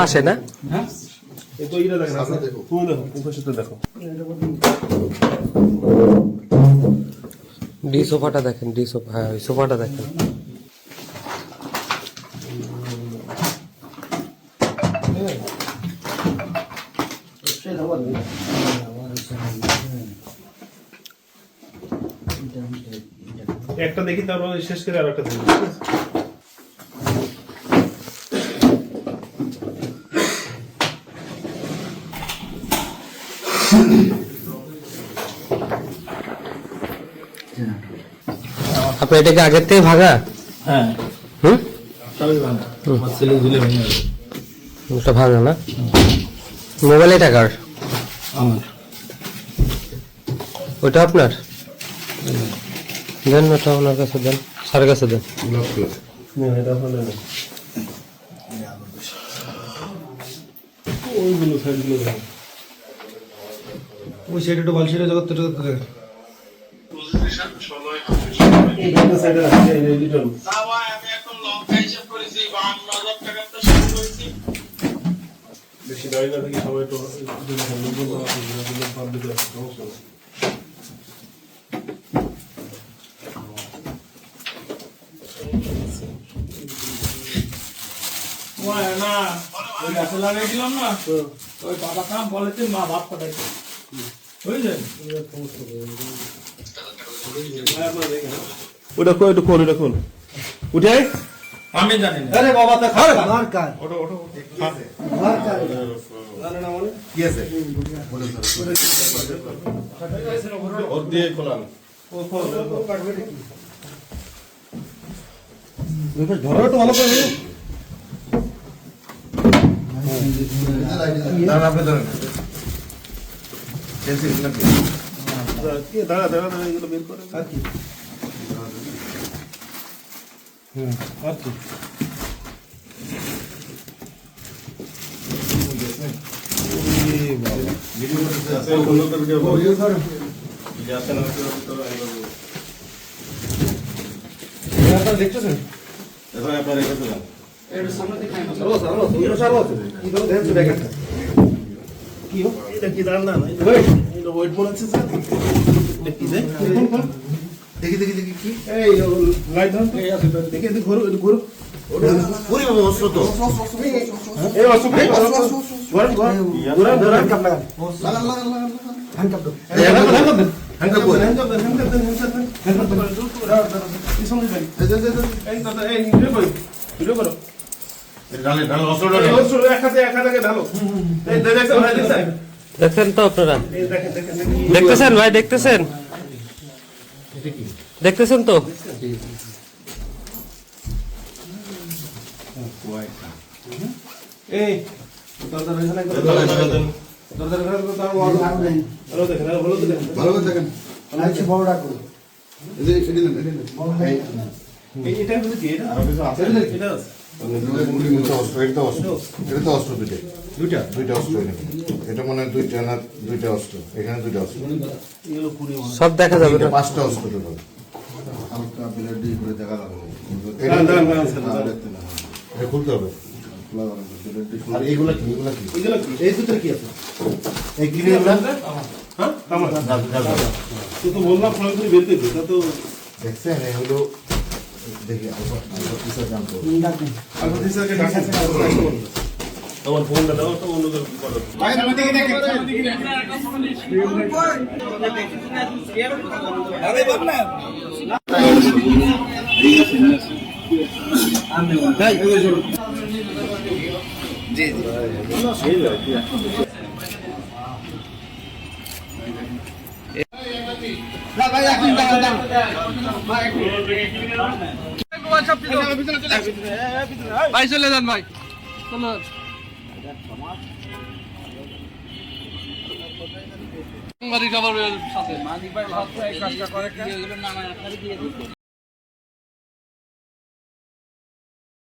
পাশে না? উপস্থিত দেখো। ডি সোফাটা দেখেন ডি সোফা হ্যাঁ ওই সোফাটা দেখেন। একটা দেখি তারপর শেষ করে আর একটা দেখি আপনি এটাকে আগের থেকে ভাগা? হ্যাঁ। হুম? ওটা ভাঙা না? মোবাইল এটা কার? আমার। ওটা আপনার? দেন ওটা ওনার কাছে দেন। স্যারের কাছে দেন। ওইগুলো ওই সাইডে একটু বালছিটা জগৎ বেশি দাঁড়িয়ে না থাকি সবাই। না ওই গাছে লাগাইছিলাম না ওই বাবা কাম বলেছে মা ভাত পাঠাইছে বুঝলেন? ওটা কোন ওটা কোন ওটা কোন উঠে আমি জানি না। আরে বাবা তা খাবে আমার কাজ ওটা ওটা আমার কাজ ওর দিয়ে খোলান। ধরো একটু ভালো করে। দাঁড়া দাঁড়া দাঁড়া এগুলো বের করে। আর কি? হুম আর কি আপনারা দেখতেছেন? চালো চালো তুমি চালো কি করে দেখছ ব্যাগটা কি হো এটা কি দাঁড় না? না ওয়েট এটা ওয়েট হচ্ছে স্যার। এটা কি দেখ? দেখি দেখি দেখি কি? এই লাইট ধরুন তো। দেখি এদিকে ঘুরো ঘুরো এই এই এই এই এই এই দেখছেন তো আপনারা? এই দেখতেছেন ভাই দেখতেছেন? দেখতেছেন তো? এই আরও দেখেন ভালো দেখেন। বড় করে এটি হচ্ছে কি? এটা? আছে। এটা অস্ত্র। দুইটাই। দুইটা। দুইটা? অস্ত্র এখানে। এটা মনে হয় দুইটা না দুইটা অস্ত্র। এখানে দুইটা অস্ত্র। সব দেখা যাবে পাঁচটা অস্ত্র খুলতে হবে। আর এইগুলা কি? এগুলা কি? এগুলো কি? এই দুটো কি আছে? এই গ্রিনগুলা হ্যাঁ? তো বললাম ফোন করে বের করতে তা তো দেখছেন এই হলো দেখি আলফা আলফা চলে যান ভাই চলো ফোনটা দাও তো অন্য কেউ করো ভাই চলে যান ভাই চলো সাথে